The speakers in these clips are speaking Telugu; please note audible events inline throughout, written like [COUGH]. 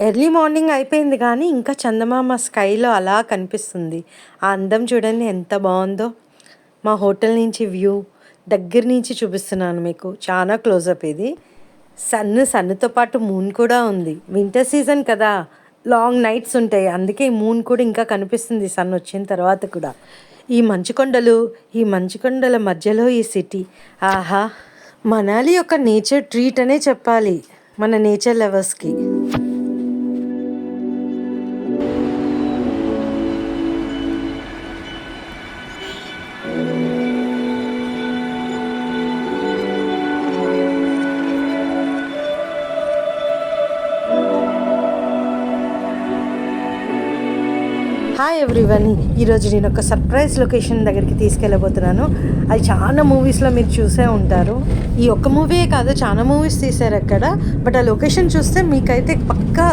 ఎర్లీ మార్నింగ్ అయిపోయింది కానీ ఇంకా చందమామ స్కైలో అలా కనిపిస్తుంది. ఆ అందం చూడండి ఎంత బాగుందో. మా హోటల్ నుంచి వ్యూ దగ్గర నుంచి చూపిస్తున్నాను మీకు. చాలా క్లోజప్ ఇది. సన్ సన్నుతో పాటు మూన్ కూడా ఉంది. వింటర్ సీజన్ కదా. లాంగ్ నైట్స్ ఉంటాయి. అందుకే మూన్ కూడా ఇంకా కనిపిస్తుంది సన్ వచ్చిన తర్వాత కూడా. ఈ మంచుకొండలు ఈ మంచుకొండల మధ్యలో ఈ సిటీ. ఆహా! మనాలి యొక్క నేచర్ ట్రీట్ అనే చెప్పాలి మన నేచర్ లవర్స్కి. ఎవ్రీవన్ ఈరోజు నేను ఒక సర్ప్రైజ్ లొకేషన్ దగ్గరికి తీసుకెళ్ళబోతున్నాను. అది చాలా మూవీస్లో మీరు చూసే ఉంటారు. ఈ ఒక్క మూవీ కాదు చాలా మూవీస్ తీశారు అక్కడ. బట్ ఆ లొకేషన్ చూస్తే మీకైతే పక్కా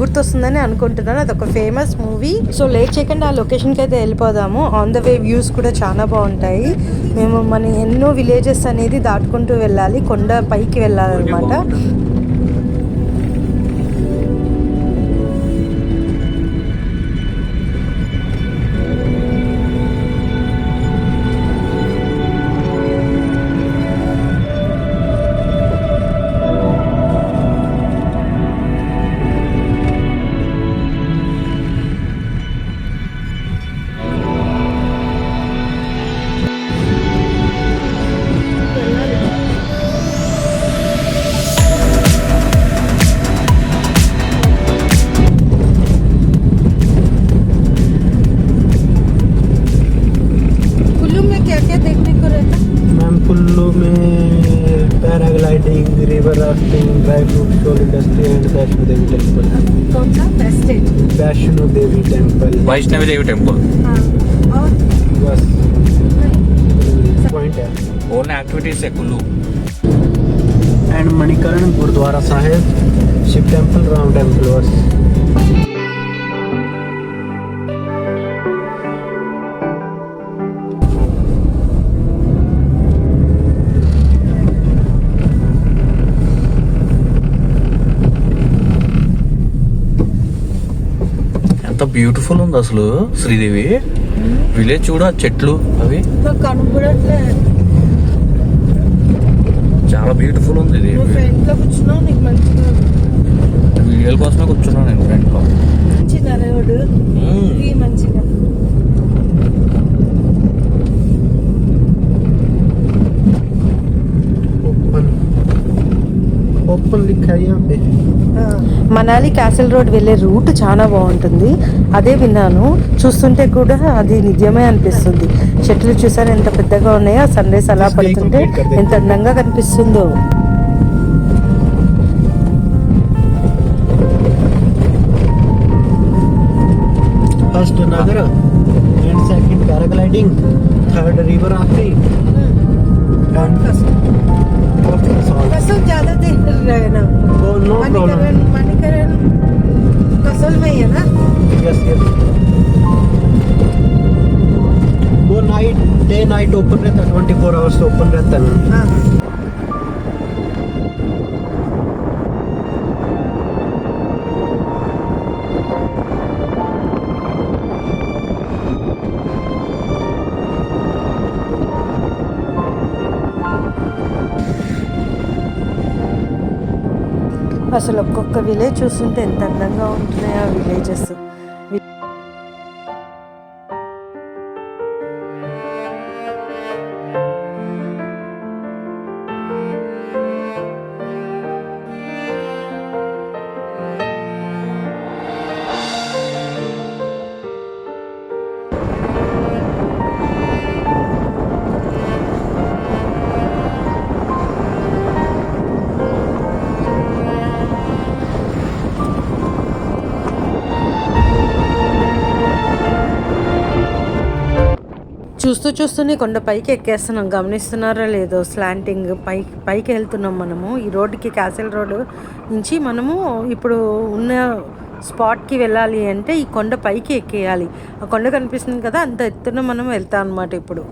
గుర్తొస్తుందని అనుకుంటున్నాను. అదొక ఫేమస్ మూవీ సో లేట్ చేయకుండా ఆ లొకేషన్కి అయితే వెళ్ళిపోదాము. ఆన్ ద వే వ్యూస్ కూడా చాలా బాగుంటాయి. మేము మన ఎన్నో విలేజెస్ అనేది దాటుకుంటూ వెళ్ళాలి. కొండ పైకి వెళ్ళాలన్నమాట. वैष्णो देवी टेम्पल. वैष्णवी देवी टेम्पल. हाँ. और? बस. पॉइंट है ओनली एक्टिविटीज है Kullu and Manikaran Gurudwara Sahib Shiv temple Ram temple बस. బ్యూటిఫుల్ ఉంది అసలు శ్రీదేవి. విలేజ్ చూడ చెట్లు అవి. నాకు కనపడట్లే చాలా బ్యూటిఫుల్ ఉంది ఇది. వీడియోల కోసమే కూర్చున్నాను నేను ఫ్రెండ్లో మంచి నరవుడు. మనాలి క్యాసిల్ రోడ్ వెళ్ళే రూట్ చాలా బాగుంటుంది. అదే విన్నాను. చూస్తుంటే కూడా అది నిజమే అనిపిస్తుంది. చెట్లు చూసారు? ఎంత పెద్దగా ఉన్నాయో. సన్ రైస్ అలా పడుతుంటే ఎంత అందంగా కనిపిస్తుందో. First Naggar second third river Kasol कसम? ज़्यादा देर रहना problem. मणिकरण मणिकरण कसल में है ना? यस यस वो नाइट डे नाइट ओपन रहता है ट्वेंटी फोर आवर्स ओपन रहता है हाँ। అసలు ఒక్కొక్క విలేజ్ చూస్తుంటే ఎంత అందంగా ఉంటున్నాయి ఆ విలేజెస్ చూస్తూ చూస్తూనే కొండ పైకి ఎక్కేస్తున్నాం. గమనిస్తున్నారా లేదో స్లాంటింగ్ పై పైకి వెళ్తున్నాం మనము. ఈ రోడ్డుకి క్యాసిల్ రోడ్ నుంచి మనము ఇప్పుడు ఉన్న స్పాట్కి వెళ్ళాలి అంటే ఈ కొండ పైకి ఎక్కేయాలి. ఆ కొండ కనిపిస్తుంది కదా అంత ఎత్తున మనం వెళ్తాం అనమాట ఇప్పుడు.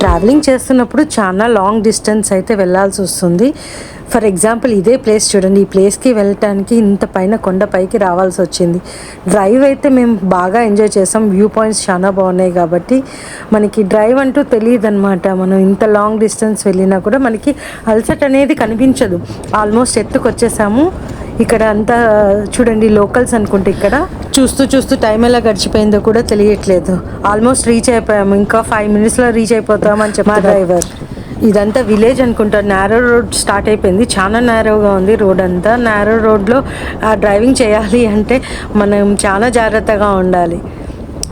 ట్రావెలింగ్ చేస్తున్నప్పుడు చాలా లాంగ్ డిస్టెన్స్ అయితే వెళ్ళాల్సి వస్తుంది. ఫర్ ఎగ్జాంపుల్ ఇదే ప్లేస్ చూడండి ఈ ప్లేస్కి వెళ్ళటానికి ఇంత పైన కొండపైకి రావాల్సి వచ్చింది. డ్రైవ్ అయితే మేము బాగా ఎంజాయ్ చేసాం. వ్యూ పాయింట్స్ చాలా బాగున్నాయి కాబట్టి మనకి డ్రైవ్ అంటూ తెలియదు అనమాట మనం ఇంత లాంగ్ డిస్టెన్స్ వెళ్ళినా కూడా మనకి అలసట అనేది కనిపించదు. ఆల్మోస్ట్ ఎత్తుకు వచ్చేసాము ఇక్కడ అంతా చూడండి లోకల్స్ అనుకుంటే ఇక్కడ. చూస్తూ చూస్తూ టైం ఎలా గడిచిపోయిందో కూడా తెలియట్లేదు. ఆల్మోస్ట్ రీచ్ అయిపోయాము. ఇంకా ఫైవ్ మినిట్స్లో రీచ్ అయిపోతామని చెప్పా డ్రైవర్ ఇదంతా విలేజ్ అనుకుంటా. నేరో రోడ్ స్టార్ట్ అయిపోయింది. చాలా నేరోగా ఉంది రోడ్ అంతా. నేరో రోడ్లో డ్రైవింగ్ చేయాలి అంటే మనం చాలా జాగ్రత్తగా ఉండాలి.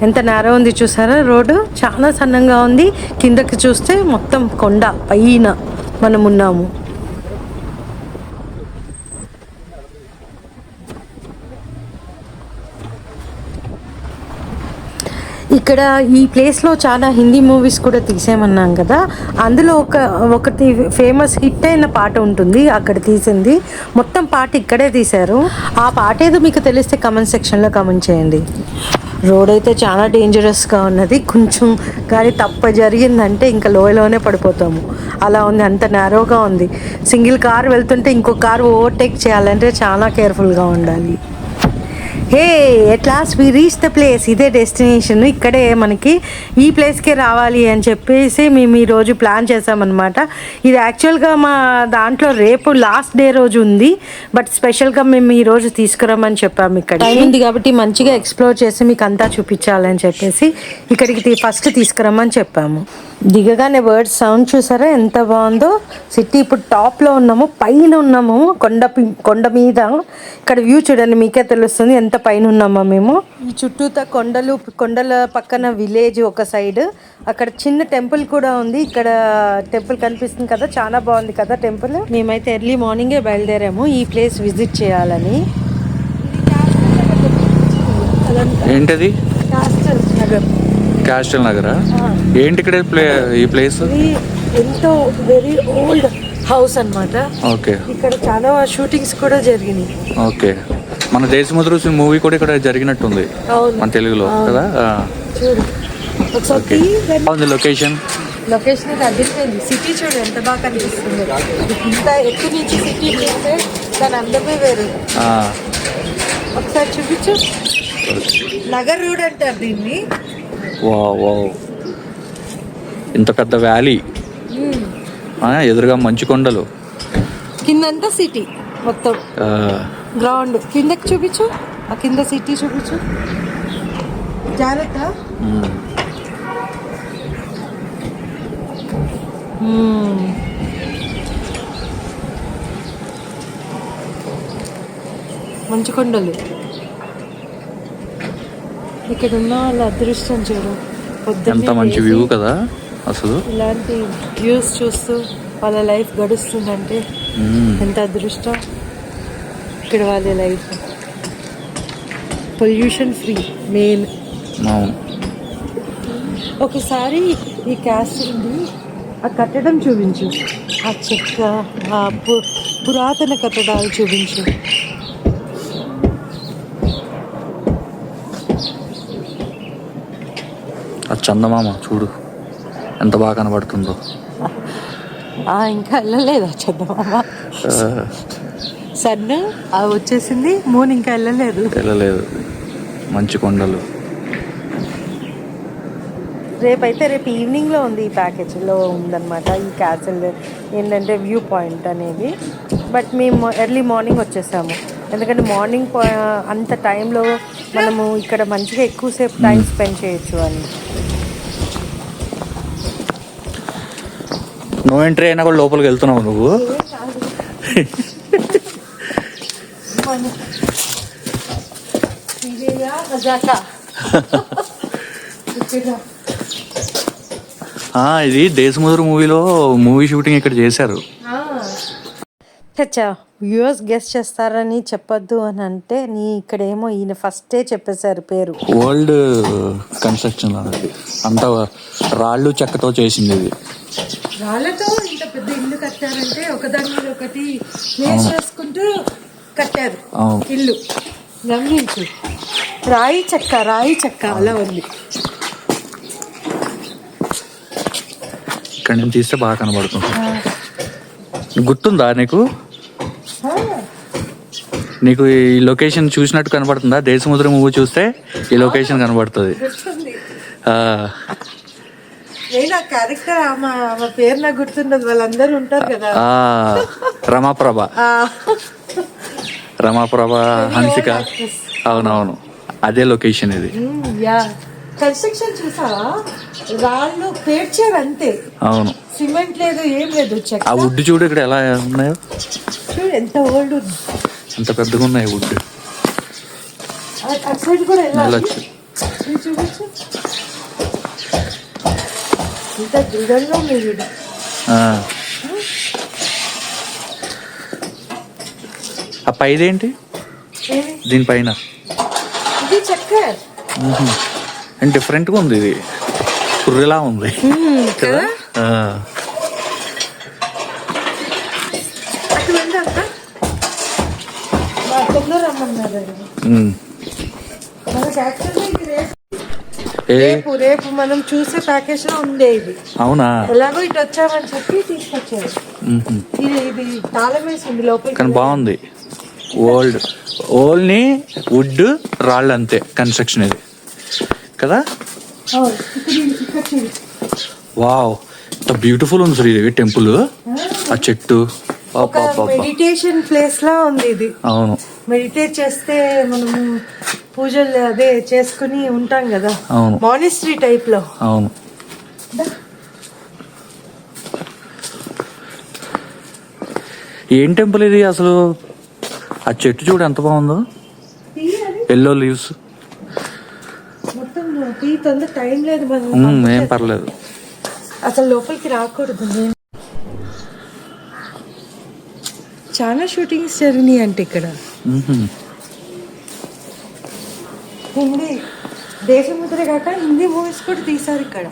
ఎంత నేరో ఉంది చూసారా? రోడ్డు చాలా సన్నంగా ఉంది. కిందకి చూస్తే మొత్తం కొండ పైన మనం ఉన్నాము. ఇక్కడ ఈ ప్లేస్లో చాలా హిందీ మూవీస్ కూడా తీసేమన్నాం కదా. అందులో ఒక ఒకటి ఫేమస్ హిట్ అయిన పాట ఉంటుంది అక్కడ తీసింది. మొత్తం పాట ఇక్కడే తీశారు. ఆ పాట ఏదో మీకు తెలిస్తే కమెంట్ సెక్షన్లో కమెంట్ చేయండి. రోడ్ అయితే చాలా డేంజరస్గా ఉన్నది. కొంచెం కానీ తప్ప జరిగిందంటే ఇంకా లోయలోనే పడిపోతాము. అలా ఉంది అంత నేరోగా ఉంది. సింగిల్ కార్ వెళ్తుంటే ఇంకో కార్ ఓవర్టేక్ చేయాలంటే చాలా కేర్ఫుల్గా ఉండాలి. Hey at last we reach the place ఇదే డెస్టినేషన్ ఇక్కడే మనకి ఈ ప్లేస్కే రావాలి అని చెప్పేసి మేము ఈరోజు ప్లాన్ చేసామన్నమాట ఇది యాక్చువల్గా మా దాంట్లో రేపు లాస్ట్ డే రోజు ఉంది. బట్ స్పెషల్గా మేము ఈ రోజు తీసుకురామని చెప్పాము ఇక్కడ టైం ఉంది కాబట్టి మంచిగా ఎక్స్ప్లోర్ చేసి మీకు అంతా చూపించాలని చెప్పేసి ఇక్కడికి ఫస్ట్ తీసుకురమ్మని చెప్పాము. దిగగానే వర్డ్ సౌండ్ చూసారా? ఎంత బాగుందో. సిటీ ఇప్పుడు టాప్లో ఉన్నాము పైన ఉన్నాము కొండ కొండ మీద. ఇక్కడ వ్యూ చూడండి మీకే తెలుస్తుంది ఎంత పైన ఉన్నామో మేము. ఈ చుట్టూతా కొండలు కొండల పక్కన విలేజ్ ఒక సైడ్ అక్కడ చిన్న టెంపుల్ కూడా ఉంది. ఇక్కడ టెంపుల్ కనిపిస్తుంది కదా చాలా బాగుంది కదా టెంపుల్ మేమైతే ఎర్లీ మార్నింగే బయలుదేరాము ఈ ప్లేస్ విజిట్ చేయాలని. ఏంటది? నగర్ క్యాస్టల్ నగరా ఏంటి ఇక్కడ ప్లే ఈ ప్లేస్ ఎంతో వెరీ ఓల్డ్ హౌస్ అన్నమాట. ఓకే. ఇక్కడ చాలా షూటింగ్స్ కూడా జరిగినాయి. ఓకే. మన దేశముద్రు మూవీ కూడా ఇక్కడ జరిగినట్టుంది. మన తెలుగులో కదా. చూడు. ఒకసారి లొకేషన్ లొకేషన్ అయితే అదిరిపోయింది సిటీ చూడు ఎంత బాగా కనిపిస్తుంది. ఇంత ఎత్తు నుంచి సిటీ చూస్తే దాని అందమే వేరు. ఒకసారి చూపించు. నగర్ రోడ్ అంటారు దీన్ని. వా వా ఇంత పెద్ద వ్యాలీ. ఎదురుగా మంచు కొండలు. కిందంతా సిటీ మొత్తం. గ్రౌండ్. కిందకి చూపించు. ఆ కింద సిటీ చూపించు. జాగ్రత్త. మంచు కొండలు. ఇక్కడ ఉన్న వాళ్ళ అదృష్టం చూడు. ఎంత మంచి వ్యూ కదా అసలు. ఇలాంటి వ్యూస్ చూస్తూ వాళ్ళ లైఫ్ గడుస్తుందంటే. ఎంత అదృష్టం. ఇక్కడ వాళ్ళ లైఫ్ పొల్యూషన్ ఫ్రీ మెయిన్ ఒకసారి ఈ క్యాస్టింగ్ది ఆ కట్టడం చూపించు. ఆ చెక్క ఆ పురాతన కట్టడాలు చూపించు. చందమామ చూడు ఎంత బాగా కనబడుతుందో. ఆ, ఇంకా వెళ్ళలేదా చందమామ? ఆ, సన్ ఆ వచ్చేసింది. మూన్ ఇంకా వెళ్ళలేదు. తెలియలేదు మంచు కొండలు. రేపైతే రేపు ఈవినింగ్లో ఉంది ఈ ప్యాకేజ్లో ఉందన్నమాట ఈ క్యాసిల్ ఏంటంటే వ్యూ పాయింట్ అనేది. బట్ మేము ఎర్లీ మార్నింగ్ వచ్చేసాము. ఎందుకంటే మార్నింగ్ అంత టైంలో మనము ఇక్కడ మంచిగా ఎక్కువసేపు టైం స్పెండ్ చేయొచ్చు అని. నో ఎంట్రీ అయినా కూడా లోపలికి వెళ్తున్నావు నువ్వు. [LAUGHS] ఇది దేశముదురు మూవీలో మూవీ షూటింగ్ ఇక్కడ చేశారు. చచ్చా వ్యూవర్స్ గెస్ట్ చేస్తారని చెప్పొద్దు అని అంటే నీ ఇక్కడేమో ఈయన ఫస్టే చెప్పేశారు పేరు. వరల్డ్ కన్స్ట్రక్షన్ అంతా రాళ్ళు చెక్కతో చేసింది ఇది. రాళ్ళతో ఇంత పెద్ద ఇల్లు కట్టారంటే ఒకదాని మీద ఒకటి ప్లేస్ చేసుకుంటూ కట్టారు. అవును. ఇల్లు. గమనించు. రాయి చెక్క రాయి చెక్క అలా ఉంది. ఇక్కడ నుంచి తీస్తే బాగా కనబడుతుంది. గుర్తుందా నీకు? నీకు ఈ లొకేషన్ చూసినట్టు కనబడుతుందా దేశముద్ర మూవీ చూస్తే ఈ లొకేషన్ కనబడుతుంది క్యారెక్టర్ ఆమె పేరు నాకు గుర్తుండదు. వాళ్ళందరూ ఉంటారు కదా. ఆ, రమాప్రభ. రమాప్రభ హన్సిక. అవునవును. అదే లొకేషన్ ఇది. కన్స్ట్రక్షన్ చూసావా? రాళ్ళు పేర్చారు అంతే. అవును. సిమెంట్ లేదు ఏం లేదు. ఆ వుడ్ చూడు ఇక్కడ ఎలా ఉన్నాయో. చూడు ఎంత ఓల్డ్ ఉంది ఎంత పెద్దగా ఉన్నాయి వుడ్. వెళ్ళొచ్చు ఆ. పైదేంటి? దీనిపైన డిఫరెంట్గా ఉంది ఇది. పుర్రెలా ఉంది. కదా? రేపు మనం చూసే ప్యాకేజ్లో ఉండే ఇది. అవునా? ఎలాగో ఇటు వచ్చామని చెప్పి తీసుకొచ్చారు. ఇది ఇది తాళం కానీ బాగుంది. ఓల్డ్ ఓల్డ్ని వుడ్ రాళ్ళు అంతే కన్స్ట్రక్షన్ ఇది. కదా? ఇది-. వావ్ బ్యూటిఫుల్ ఉంది శ్రీదేవి టెంపుల్ ఆ చెట్టు. ఒక మెడిటేషన్ ప్లేస్ లా ఉంది ఇది. అవును. మెడిటేట్ చేస్తే మనము పూజలు అదే చేసుకుని ఉంటాం కదా. అవును. మానిస్ట్రీ టైప్లో. అవును. ఏం టెంపుల్ ఇది అసలు? ఆ చెట్టు చూడు ఎంత బాగుందో. ఎల్లో లీవ్స్ మొత్తం టీ లేదు మనం ఏం పర్లేదు. అసలు లోపలికి రాకూడదు నేను చాలా షూటింగ్స్ జరిగినాయి అంటే ఇక్కడ. హిందీ దేశముద్ర కాక హిందీ మూవీస్ కూడా తీశారు ఇక్కడ.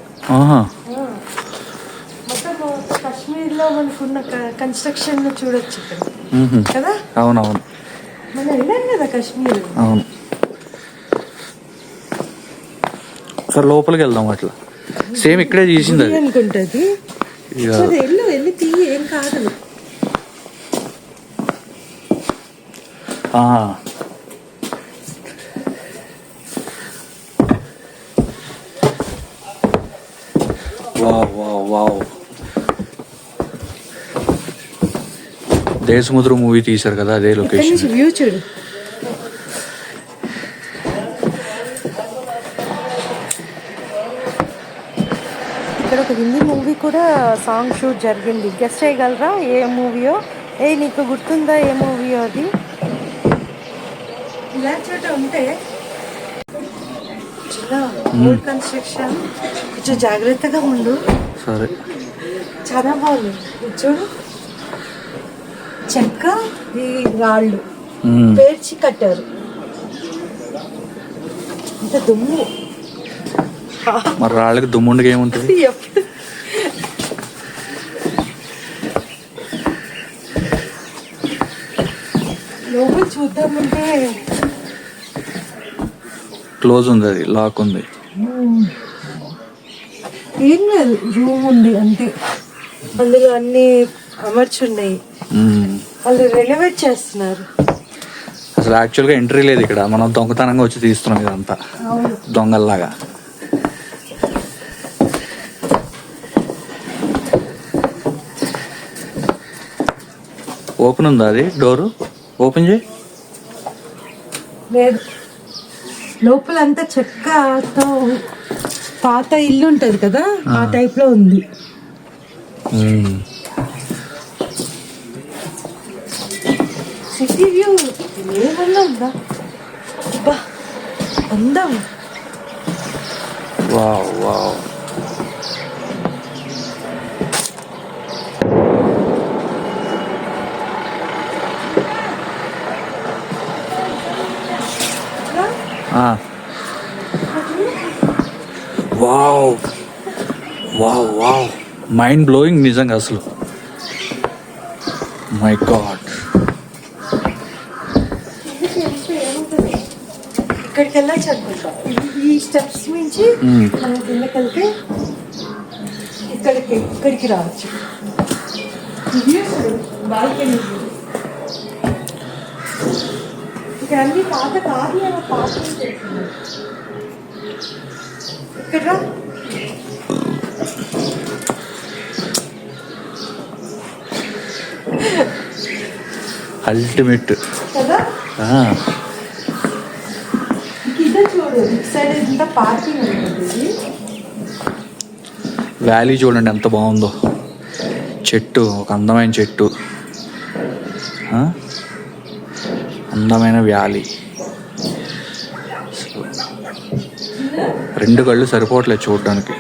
మొత్తం కాశ్మీర్లో మనకున్న కన్స్ట్రక్షన్ చూడొచ్చు ఇక్కడ. కదా? అవునవును. మనం వెళ్ళాం కదా కాశ్మీర్. అవును. సరే లోపలికి వెళ్దాం అట్లా. సేమ్ ఇక్కడే చేసింది అనుకుంటది ఇక సరే వెళ్ళు వెళ్ళి తీయి ఏం కాదు ఆ. Wow wow wow. Desamuduru movie తీశారు కదా అదే లొకేషన్ వ్యూ చూడు. ఇక్కడ ఒక హిందీ మూవీ కూడా సాంగ్ షూట్ జరిగింది. గెస్ట్ చేయగలరా? ఏ మూవీయో? ఏ నీకు గుర్తుందా ఏ మూవీయో అది? ఇలా చోట ఉంటే ఓల్డ్ కన్స్ట్రక్షన్ కొంచెం జాగ్రత్తగా ఉండు. సరే. చాలా బాగుంది. చూడు. చెక్క ఈ రాళ్ళు. పేర్చి కట్టారు. ఇంత దుమ్ము. మరి రాళ్ళకి దుమ్ముండగా ఏముంటుంది? [LAUGHS] లోపల చూద్దామంటే క్లోజ్ ఉంది అది లాక్ ఉంది. ఏం లేదు రూమ్ ఉంది అంతే. అందులో అన్ని అమర్చున్నాయి. వాళ్ళు రెనోవేట్ చేస్తున్నారు. అసలు యాక్చువల్గా ఎంట్రీ లేదు ఇక్కడ. మనం దొంగతనంగా వచ్చి తీస్తున్నాం ఇదంతా. దొంగల్లాగా. ఓపెన్ ఉందా అది? డోరు? ఓపెన్ చేయి. లేదు. లోపల అంతా చెక్కతో పాత ఇల్లు ఉంటది కదా ఆ. టైప్లో ఉంది. సిటీ వ్యూ ఏమన్నా ఉందా? అందం. Wow wow. ఆ. Wow wow wow mind blowing నిజంగా అసలు మై గాడ్ ఇక్కడికి వెళ్ళచ్చు అనుకుంటా ఈ- ఈ స్టెప్స్ నుంచి మ్మ్. మనం కిందకి వెళ్తే ఈ ఇక్కడికి ఇక్కడికి రావచ్చు బాల్కనీ ఇక్కడ అన్ని పాత కాదు పాత ఇక్కడ. అల్టిమేట్ కదా ఆ, ఇదే చూడు ఇటు సైడ్ ఇంత పార్కింగ్ ఉంటుంది ఇది. వ్యాలీ చూడండి ఎంత బాగుందో చెట్టు ఒక అందమైన చెట్టు? అందమైన వ్యాలీ. రెండు కళ్ళు సరిపోవట్లేదు చూడడానికి.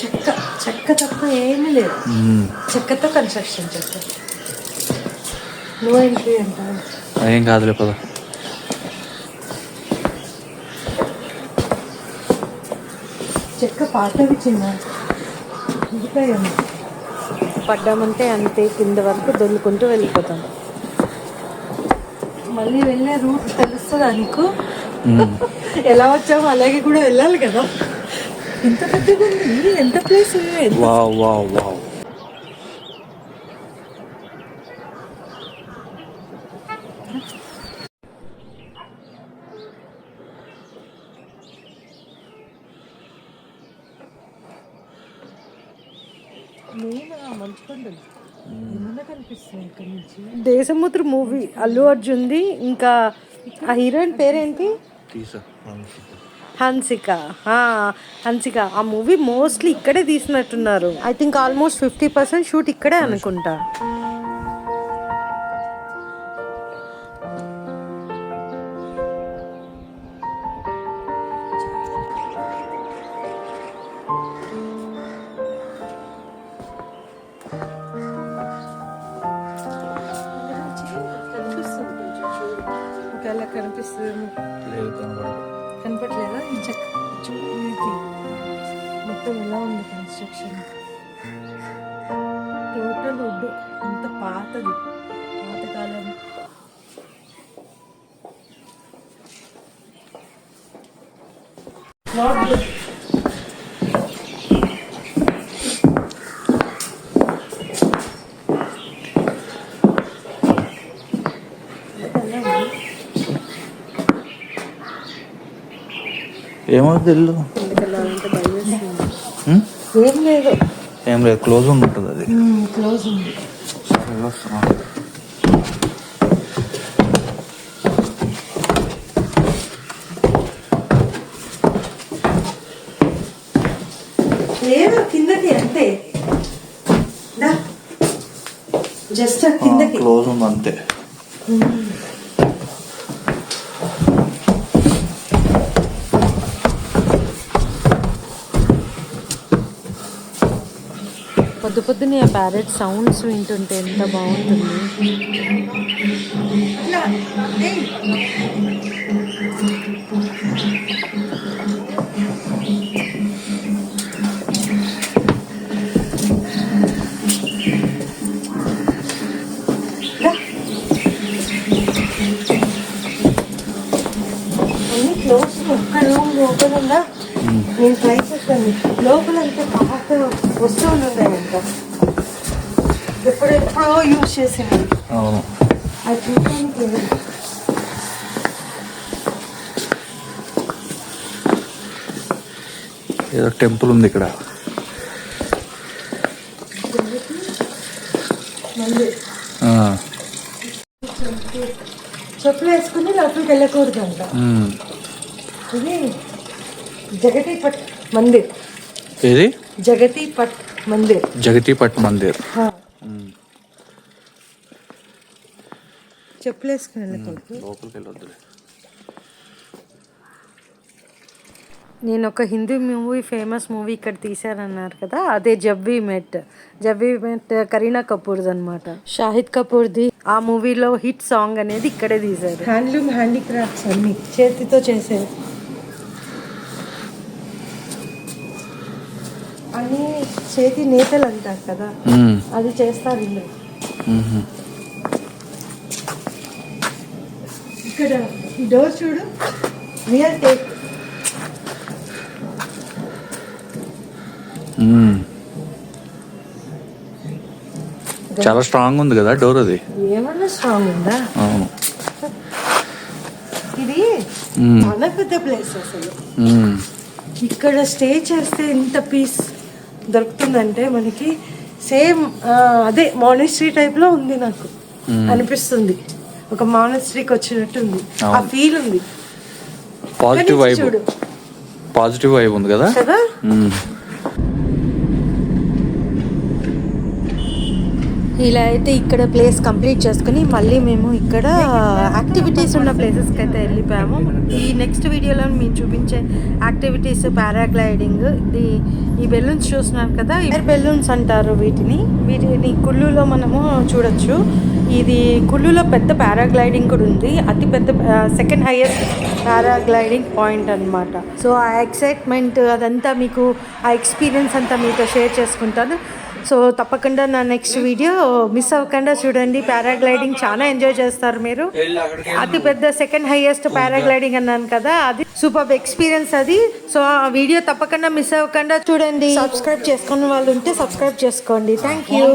చెక్క చెక్క తప్ప ఏమీ లేదు. చెక్కతో కన్స్ట్రక్షన్ చేస్తారు. ఏం కాదులే పద. చెక్క పాతవి చిన్న. పడ్డామంటే అంతే కింద వరకు దొల్లుకుంటూ వెళ్ళిపోతాం. మళ్ళీ వెళ్ళే రూట్ తెలుస్తుందా నీకు? మ్మ్. ఎలా వచ్చామో అలాగే కూడా వెళ్ళాలి కదా. ఇంత పెద్దగా ఉంది ఎంత place wow wow wow. Desamuduru movie Allu అర్జున్ది ఇంకా ఆ హీరోయిన్ పేరేంటి? హన్సిక. హన్సిక. ఆ మూవీ మోస్ట్లీ ఇక్కడే తీసినట్టున్నారు. I think almost fifty percent shoot ఇక్కడే అనుకుంటా. కన్స్ట్రక్షన్ టోటల్ వుడ్ అంత పాతది. పాతకాలం. ఏమో తెలు ఏం లేదు. ఏం లేదు క్లోజ్ ఉంటుంది అది. క్లోజ్ ఉంది సరే. లేదు కిందకి అంతే. జస్ట్ కిందకి. క్లోజ్ ఉంది అంతే పొద్దు పొద్దునే ఆ ప్యారెట్ సౌండ్స్ వింటుంటే ఎంత బాగుంటుంది. అన్ని క్లోజ్ ఒక్క రూమ్ ఓపెన్ ఉందా? నేను ట్రై చేస్తాను లోపల అంతా పాత వస్తువులు ఉన్నాయంట ఎప్పుడెప్పుడో యూజ్ చేసినవి అవును అది చూడడానికి లేదు. ఏదో టెంపుల్ ఉంది ఇక్కడ చెప్పులు వేసుకుని లోపలికి వెళ్ళకూడదు అంట. ఇది జగతి మందిర్ ఏది? జగతి పట్ మందిర్. జగతి పట్ మందిర్ నేను ఒక హిందీ మూవీ ఫేమస్ మూవీ ఇక్కడ తీశారన్నారు కదా అదే జవ్వీ మెట్. జవ్వీ మెట్ కరీనా కపూర్ది అనమాట షాహిద్ కపూర్ది. ఆ మూవీలో హిట్ సాంగ్ అనేది ఇక్కడే తీశారు. హ్యాండ్లూమ్ హ్యాండీక్రాఫ్ట్స్ అన్ని చేతితో చేసేవి దాన్ని చేతి నేతలు అంటారు కదా. అది చేస్తారు మ్మ్. ఇక్కడ ఈ డోర్ చూడు రియల్ టేక్. చాలా స్ట్రాంగ్ ఉంది కదా డోర్ అది ఏమన్నా స్ట్రాంగ్ ఉందా అవును ఇది. చాలా పెద్ద ప్లేస్ అసలు. ఇక్కడ స్టే చేస్తే ఎంత పీస్ దొరుకుతుందంటే మనకి సేమ్ అదే మానిస్ట్రీ టైప్లో ఉంది నాకు. అనిపిస్తుంది. ఒక మానిస్ట్రీకి వచ్చినట్టు ఉంది ఆ. ఫీల్ ఉంది. పాజిటివ్ వైబ్ పాజిటివ్ వైబ్ ఉంది కదా? కదా? ఇలా అయితే ఇక్కడ ప్లేస్ కంప్లీట్ చేసుకుని మళ్ళీ మేము ఇక్కడ యాక్టివిటీస్ ఉన్న ప్లేసెస్కి అయితే వెళ్ళిపోయాము. ఈ నెక్స్ట్ వీడియోలో మేము చూపించే యాక్టివిటీస్ పారాగ్లైడింగ్ ఇది ఈ బెలూన్స్ చూస్తున్నారు కదా ఎయిర్ బెలూన్స్ అంటారు వీటిని. వీటిని కుళ్ళులో మనము చూడొచ్చు. ఇది కుళ్ళులో పెద్ద పారాగ్లైడింగ్ కూడా ఉంది. అతి పెద్ద సెకండ్ హైయెస్ట్ పారాగ్లైడింగ్ పాయింట్ అన్నమాట. సో ఆ ఎక్సైట్మెంట్ అదంతా మీకు ఆ ఎక్స్పీరియన్స్ అంతా మీతో షేర్ చేసుకుంటాను. సో తప్పకుండా నా నెక్స్ట్ వీడియో మిస్ అవ్వకుండా చూడండి. పారాగ్లైడింగ్ చాలా ఎంజాయ్ చేస్తారు మీరు. అతి పెద్ద సెకండ్ హైయెస్ట్ పారాగ్లైడింగ్ అన్నాను కదా అది సూపర్ ఎక్స్పీరియన్స్ అది. సో ఆ వీడియో తప్పకుండా మిస్ అవ్వకుండా చూడండి. సబ్స్క్రైబ్ చేసుకున్న వాళ్ళు ఉంటే సబ్స్క్రైబ్ చేసుకోండి. Thank you